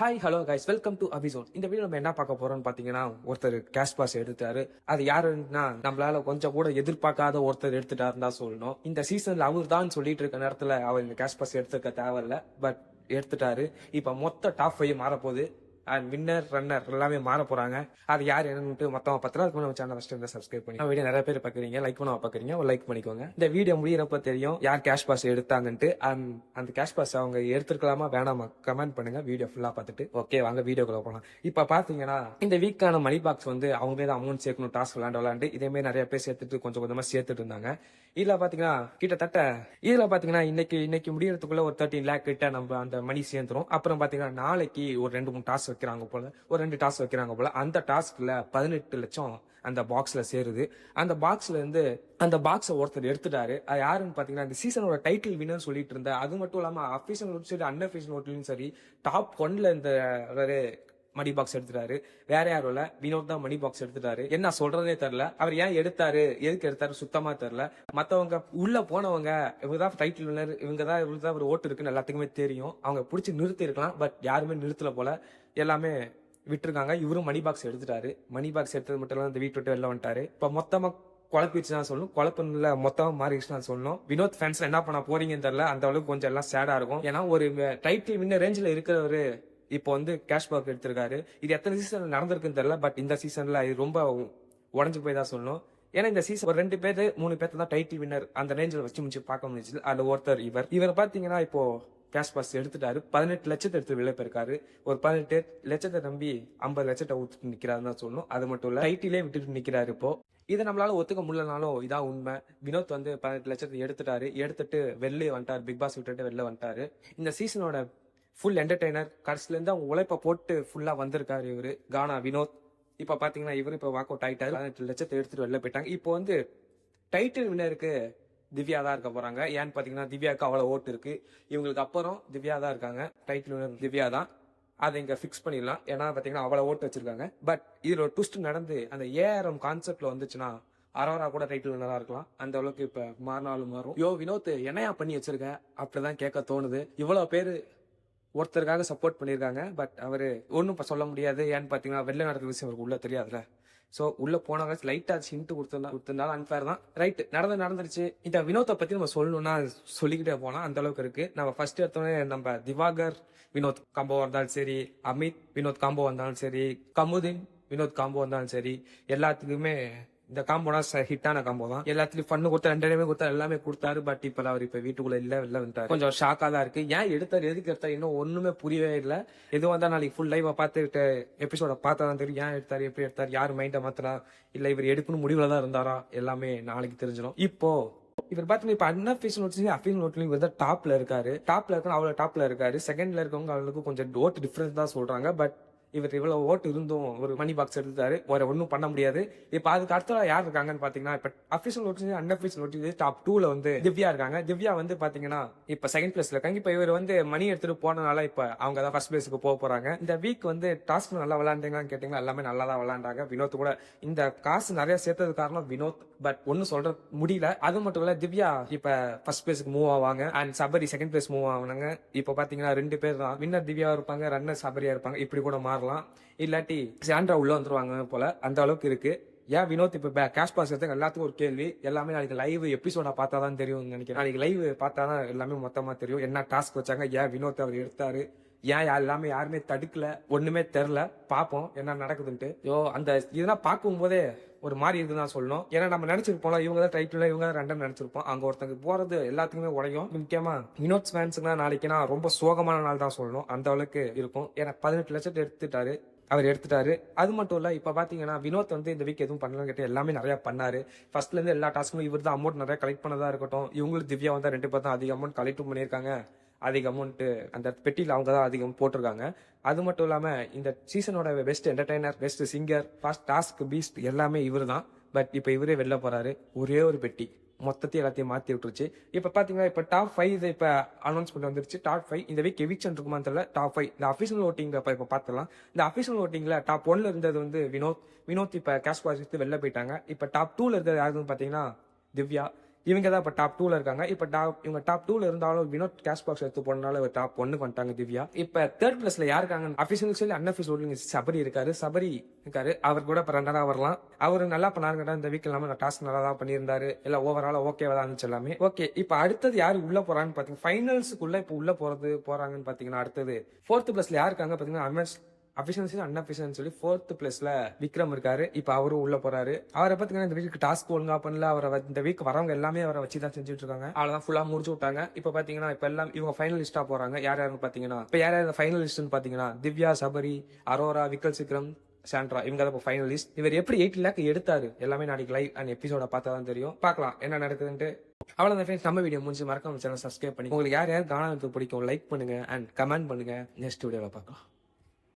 Hi hello guys welcome to episode இந்த video நம்ம என்ன பார்க்க போறோம்னு பாத்தீங்கன்னா ஒருத்தர் கேஷ் பாஸ் எடுத்தாரு அது யாருன்னா நம்மளால கொஞ்சம் கூட எதிர்பார்க்காத ஒருத்தர் எடுத்துட்டாருன்னு தான் சொல்லணும். இந்த சீசன்ல அவர் தான் சொல்லிட்டு இருக்க நேரத்துல அவர் இந்த கேஷ் பாஸ் எடுத்துக்க தேவையில்ல. பட் எடுத்துட்டாரு. இப்ப மொத்த டாப் ஃபைவ் மாறப்போகுது. அண்ட் வின்னர் ரன்னர் எல்லாமே மாற போறாங்க. அது யார் என்னன்னு மொத்தம் பத்திரம் அதுக்கு நம்ம சேனல் ஃபர்ஸ்ட் இருந்தால் சப்ஸ்கிரைப் பண்ணி வீடியோ நிறைய பேர் பாக்குறீங்க லைக் பண்ண பாக்குறீங்க ஒரு லைக் பண்ணிக்கோங்க. இந்த வீடியோ முடியிறப்ப தெரியும் யார் கேஷ் பாஸ் எடுத்தாங்கன்ட்டு அண்ட் அந்த கேஷ் பாஸ் அவங்க எடுத்துருக்கலாமா வேணாமா கமெண்ட் பண்ணுங்க வீடியோ ஃபுல்லா பார்த்துட்டு. ஓகே வாங்க வீடியோக்குள்ள போகலாம் இப்ப பாத்தீங்கன்னா இந்த வீக்கான மணி பாக்ஸ் வந்து அவங்களே தான் அமௌண்ட் சேர்க்கணும் டாஸ்க் விளாண்டு விளாண்டு இதே மாதிரி நிறைய பேர் சேர்த்துட்டு கொஞ்சம் கொஞ்சமா சேர்த்துட்டு இருந்தாங்க. இதுல பாத்தீங்கன்னா கிட்டத்தட்ட இதுல பாத்தீங்கன்னா இன்னைக்கு இன்னைக்கு முடியறதுக்குள்ள ஒரு தேர்ட்டின் லேக் கிட்ட நம்ம அந்த மணி சேர்ந்துரும். அப்புறம் பாத்தீங்கன்னா நாளைக்கு ஒரு ரெண்டு மூணு டாஸ்க் வைக்கிறாங்க போல ஒரு ரெண்டு டாஸ்க் வைக்கிறாங்க போல அந்த டாஸ்க்ல பதினெட்டு லட்சம் அந்த பாக்ஸ்ல சேருது. அந்த பாக்ஸ்ல இருந்து அந்த பாக்ஸை ஒருத்தர் எடுத்துட்டாரு. அது யாருன்னு பாத்தீங்கன்னா இந்த சீசனோட டைட்டில் வினர் சொல்லிட்டு இருந்தேன் அது மட்டும் இல்லாம அஃபிஷியல் நோட் சரி அன்அபிஷியல் நோட்லயும் சரி டாப் ஒன்ல இந்த மணி பாக்ஸ் எடுத்துட்டாரு. வேற யாரும் இல்ல. வினோத் தான் மணி பாக்ஸ் எடுத்துட்டாரு. என்ன சொல்றதே தெரியல. அவர் ஏன் எடுத்தாரு? எதுக்கு எடுத்தாரு? சுத்தமா தெரியல. மத்தவங்க உள்ள போனவங்க இவங்க தான் டைட்டில் வினர் இவங்க தான் இவங்க தான் ஒரு ஓட்டு இருக்குன்னு எல்லாத்துக்குமே தெரியும். அவங்க பிடிச்சி நிறுத்தி இருக்கலாம். பட் யாருமே நிறுத்தல போல. எல்லாமே விட்டுருக்காங்க. இவரும் மணி பாக்ஸ் எடுத்துட்டாரு. மணி பாக்ஸ் எடுத்தது மட்டும் இல்லாம இந்த வீட்டு விட்டு வெளில வந்துட்டாரு. இப்ப மொத்தமா குழப்பிச்சு தான் சொல்லணும். குழப்பம்ல மொத்தமா மாறிடுச்சு நான் சொல்லணும். வினோத் ஃபேன்ஸ் என்ன பண்ண போறீங்கன்னு தெரியல. அந்த அளவுக்கு கொஞ்சம் எல்லாம் சேடா இருக்கும். ஏன்னா ஒரு டைட்டில் வின்ன ரேஞ்சில் இருக்கிறவரு இப்போ வந்து கேஷ் பேக் எடுத்திருக்காரு. இது எத்தனை சீசன் நடந்திருக்குன்னு தெரியல பட் இந்த சீசன்ல இது ரொம்ப உடஞ்சு போய் தான் சொல்லணும். ஏன்னா இந்த சீசன் ஒரு ரெண்டு பேர் மூணு பேர் தான் டைட்டில் வின்னர் அந்த ரேஞ்சில் வச்சு முடிச்சு பார்க்க முடிஞ்சது. அதுல ஒருத்தர் இவர். இவர் பாத்தீங்கன்னா இப்போ கேஷ் பாஸ் எடுத்துட்டாரு. பதினெட்டு லட்சத்தை எடுத்து வெளியே போயிருக்காரு. ஒரு பதினெட்டு லட்சத்தை நம்பி ஐம்பது லட்சத்தை ஊத்துட்டு நிக்கிறாருன்னு தான் சொல்லணும். அது மட்டும் இல்ல டைட்டிலே விட்டுட்டு நிக்கிறாரு இப்போ. இதை நம்மளால ஒத்துக்க முடியலனாலும் இதான் உண்மை. வினோத் வந்து பதினெட்டு லட்சத்தை எடுத்துட்டாரு. எடுத்துட்டு வெளியே வந்துட்டாரு. பிக் பாஸ் விட்டுட்டு வெளில வந்துட்டாரு. இந்த சீசனோட ஃபுல் என்டர்டைனர் கடைசிலேருந்து அவங்க உழைப்ப போட்டு ஃபுல்லாக வந்திருக்காரு இவர் கானா வினோத். இப்போ பார்த்தீங்கன்னா இவர் இப்போ வாக் அவுட் ஆயிட்டாரு. பதினெட்டு லட்சத்தை எடுத்துகிட்டு வெளில போயிட்டாங்க. இப்போ வந்து டைட்டில் வினருக்கு திவ்யா தான் இருக்க போகிறாங்க ஏன்னு பார்த்தீங்கன்னா திவ்யாவுக்கு அவ்வளோ ஓட்டு இருக்கு. இவங்களுக்கு அப்புறம் திவ்யா தான் இருக்காங்க. டைட்டில் வினர் திவ்யா தான். அதை இங்கே ஃபிக்ஸ் பண்ணிடலாம். ஏன்னா பார்த்தீங்கன்னா அவ்வளோ ஓட்டு வச்சிருக்காங்க. பட் இதில் ஒரு ட்விஸ்ட் நடந்து அந்த ஏஆர்எம் கான்செப்டில் வந்துச்சுன்னா அரோரா கூட டைட்டில் வினராக இருக்கலாம். அந்த அளவுக்கு இப்ப மாறினாலும் மாறும். யோ வினோத் என்னையா பண்ணி வச்சிருக்க? அப்படிதான் கேட்க தோணுது. இவ்வளவு பேரு ஒருத்தருக்காக சப்போர்ட் பண்ணியிருக்காங்க. பட் அவர் ஒன்றும் இப்போ சொல்ல முடியாது. ஏன்னு பார்த்தீங்கன்னா வெளில நடக்கிற விஷயம் அவருக்கு உள்ளே தெரியாதுல ஸோ உள்ளே போனாங்க லைட்டாக ஹிண்ட் கொடுத்துருந்தா கொடுத்துருந்தாலும் அன்ஃபேர் தான். ரைட் நடந்து நடந்துருச்சு. இந்த வினோத்தை பற்றி நம்ம சொல்லணும்னா சொல்லிக்கிட்டே போகலாம் அந்த அளவுக்கு இருக்கு. நம்ம ஃபர்ஸ்ட் எடுத்தோடனே நம்ம திவாகர் வினோத் காம்போ வந்தாலும் சரி அமித் வினோத் காம்போ வந்தாலும் சரி கமுதின் வினோத் காம்போ வந்தாலும் சரி எல்லாத்துக்குமே இந்த காம்போனா ஹிட்டான காம்போ தான். எல்லாத்துலயும் ஃபன்னு கொடுத்தா ரெண்டு கொடுத்தா எல்லாமே கொடுத்தாரு. பட் இப்ப அவர் இப்ப வீட்டுக்குள்ள இல்ல வெளில வந்துட்டாரு. கொஞ்சம் ஷாக்கா தான் இருக்கு. ஏன் எடுத்தாரு எதுக்கு எடுத்தாரு இன்னும் ஒண்ணுமே புரியவே இல்ல. எதுவும் வந்தா நாளைக்கு ஃபுல் லைவா பார்த்துட்டு எபிசோட பார்த்தா தான் தெரியும். ஏன் எடுத்தாரு எப்படி எடுத்தாரு யார் மைண்டை மாத்தனா? இல்ல இவர் எடுக்கணும் முடிவுல தான் இருந்தாரா? எல்லாமே நாளைக்கு தெரிஞ்சிடும். இப்போ இவர் பாத்தீங்கன்னா இப்ப ஃபீஸ் நோட்ஸ்லயும் அஃபிஷியல் நோட்லயும் இவர் தான் டாப்ல இருக்காரு. டாப்ல இருக்கணும் அவ்வளவு டாப்ல இருக்காரு. செகண்ட்ல இருக்கவங்க அவங்களுக்கு கொஞ்சம் டோட் டிஃபரன்ஸ் தான் சொல்றாங்க. பட் இவர் இவ்வளவு ஓட்டு இருந்தும் ஒரு மணி பாக்ஸ் எடுத்தாரு வேற ஒன்றும் பண்ண முடியாது. இப்போ அதுக்கு அடுத்த யார் இருக்காங்கன்னு பாத்தீங்கன்னா இப்ப official notice unofficial notice top டூல வந்து திவ்யா இருக்காங்க. திவ்யா வந்து பாத்தீங்கன்னா இப்ப செகண்ட் பிளேஸ்ல இருக்காங்க இப்ப இவர் வந்து மணி எடுத்துட்டு போனனால இப்ப அவங்க தான் ஃபர்ஸ்ட் பிளேஸ்க்கு போக போறாங்க. இந்த வீக் வந்து டாஸ்க் நல்லா விளையாண்டீங்களான்னு கேட்டீங்கன்னா எல்லாமே நல்லா தான் விளையாண்டாங்க. வினோத் கூட. இந்த காசு நிறைய சேர்த்தது காரணம் வினோத். பட் ஒன்னும் சொல்ற முடியல. அது மட்டும் இல்ல திவ்யா இப்ப ஃபர்ஸ்ட் பிளேஸ்க்கு மூவ் ஆவாங்க. And Sabari second place move ஆவாங்க இப்ப பாத்தீங்கன்னா ரெண்டு பேர் தான். வின்னர் திவ்யா இருப்பாங்க ரன்னர் சபரியா இருப்பாங்க. இப்படி கூட மாறும். மாறலாம் இல்லாட்டி சாண்ட்ரா உள்ள வந்துருவாங்க போல அந்த அளவுக்கு இருக்கு. ஏன் வினோத் இப்ப கேஷ் பாஸ் எடுத்து எல்லாத்துக்கும் ஒரு கேள்வி. எல்லாமே நாளைக்கு லைவ் எபிசோட பார்த்தா தான் தெரியும் நினைக்கிறேன். நாளைக்கு லைவ் பார்த்தா தான் எல்லாமே மொத்தமா தெரியும். என்ன டாஸ்க் வச்சாங்க ஏன் வினோத் அவர் எடுத்தாரு? ஏன் எல்லாமே யாருமே தடுக்கல ஒண்ணுமே தெரில பாப்போம் என்ன நடக்குதுன்ட்டு. யோ அந்த இதெல்லாம் பார்க்கும் போதே ஒரு மாதிரி இருக்குன்னு தான் சொல்லணும். ஏன்னா நம்ம நினைச்சிருப்போம்ல இவங்க தான் டைட்டில் இவங்க தான் ரெண்டும் நினைச்சிருப்போம். அங்க ஒருத்தங்க போறது எல்லாத்துக்குமே உடையும். முக்கியமா வினோத் ஃபேன்ஸுக்குலாம் நாளைக்குனா ரொம்ப சோகமான நாள் தான் சொல்லணும். அந்த அளவுக்கு இருக்கும். ஏன்னா பதினெட்டு லட்சத்தை எடுத்துட்டாரு. அவர் எடுத்துட்டாரு. அது மட்டும் இல்ல இப்ப பாத்தீங்கன்னா வினோத் வந்து இந்த வீக் எதுவும் பண்ணலன்னு கேட்டு எல்லாமே நிறைய பண்ணாரு. ஃபர்ஸ்ட்ல இருந்து எல்லா டாஸ்க்கும் இவர் தான் அமௌண்ட் நிறைய கலெக்ட் பண்ணதா இருக்கட்டும். இவங்களுக்கு திவ்யா வந்து ரெண்டு பேர் தான் அதிக அமௌண்ட் கலெக்டும் பண்ணியிருக்காங்க. அதிக அமௌண்ட்டு அந்த பெட்டியில் அவங்க தான் அதிகம் போட்டிருக்காங்க. அது மட்டும் இல்லாமல் இந்த சீசனோட best entertainer best singer fast task beast எல்லாமே இவர் தான். பட் இப்போ இவரே வெளில போகிறாரு ஒரே ஒரு பெட்டி. மொத்தத்தையும் எல்லாத்தையும் மாற்றி விட்டுருச்சு. இப்போ பார்த்தீங்கன்னா இப்போ டாப் ஃபைவ் இப்போ அனௌன்ஸ்மெண்ட் வந்துருச்சு. டாப் ஃபைவ் இந்த வீக் எவிக்ஷன் இருக்குமான்னு தெரியல டாப் ஃபைவ் இந்த அஃபிஷியல் ஓட்டிங் இப்போ இப்போ பார்த்துலாம் இந்த அஃபிஷியல் ஓட்டிங்கில் டாப் ஒன்ல இருந்தது வந்து வினோத். வினோத் இப்போ கேஷ் பாஸ் வெளில போயிட்டாங்க. இப்போ டாப் டூவில் இருக்கிறது யாருன்னு பார்த்தீங்கன்னா திவ்யா. இவங்க தான் இப்போ டாப் டூல இருக்காங்க. இப்போ டாப் இவங்க டாப் டூல இருந்தாலும் வினோத் கேஷ் பாக்ஸ் எடுத்து போனால டாப் ஒன்னுக்கு வந்துட்டாங்க திவ்யா. இப்போ தேர்ட் பிளேஸ்ல யார் இருக்காங்க அபிஷியல் சொல்லி அன்அபிஷியல் சபரி இருக்காரு. சபரி இருக்காரு. அவர் கூட இப்போ ரெண்டரா வரலாம். அவர் நல்லா பண்ணாருங்கடா இந்த வீக் எல்லாமே டாஸ்க் நல்லா தான் பண்ணியிருந்தாரு. இல்ல ஓவரால ஓகேவா தான் இருந்துச்சு எல்லாமே. ஓகே இப்போ அடுத்தது யார் உள்ள போறான்னு பாத்தீங்கன்னா ஃபைனல்ஸுக்குள்ள இப்போ உள்ள போறது போறாங்கன்னு பாத்தீங்கன்னா அடுத்தது. ஃபோர்த் பிளஸ்ல யார் இருக்காங்க பாத்தீங்கன்னா அமேஸ் அபிஷியன்சி அன்அபிஷியன் சொல்லி ஃபோர்த் பிளேஸ்ல விக்ரம் இருக்காரு. இப்போ அவரும் உள்ள போறாரு. அவரை பாத்தீங்கன்னா இந்த வீக் டாஸ்க் ஒழுங்கா பண்ணல. அவரை வ- இந்த வீக் வரவங்க எல்லாமே அவரை வச்சு தான் செஞ்சுட்டு இருக்காங்க. அவ்வளவுதான் ஃபுல்லா முடிச்சு விட்டாங்க. இப்போ பாத்தீங்கன்னா இப்போ எல்லாம் இவங்க ஃபைனலிஸ்டா போறாங்க. யார் யாருன்னு பாத்தீங்கன்னா இப்போ யார் யார் ஃபைனலிஸ்ட்னு பாத்தீங்கன்னா திவ்யா சபரி அரோரா விக்கல் சிக்ரம் சாண்ட்ரா. இவங்க தான் இப்போ ஃபைனலிஸ்ட் இவர் எப்படி எயிட் லேக் எடுத்தாரு? எல்லாமே நாளைக்கு லைவ் அண்ட் எபிசோட பார்த்தா தான் தெரியும். பார்க்கலாம் என்ன நடக்குதுன்ட்டு. அவ்வளோதான் ஃப்ரெண்ட்ஸ் நம்ம வீடியோ முடிஞ்சு மறக்காம சேனல் சப்ஸ்கிரைப் பண்ணி உங்களுக்கு யார் யார் காணாமல் பிடிக்கும் லைக் பண்ணுங்க அண்ட் கமெண்ட் பண்ணுங்க. நெக்ஸ்ட் வீடியோவில் பார்க்கலாம்.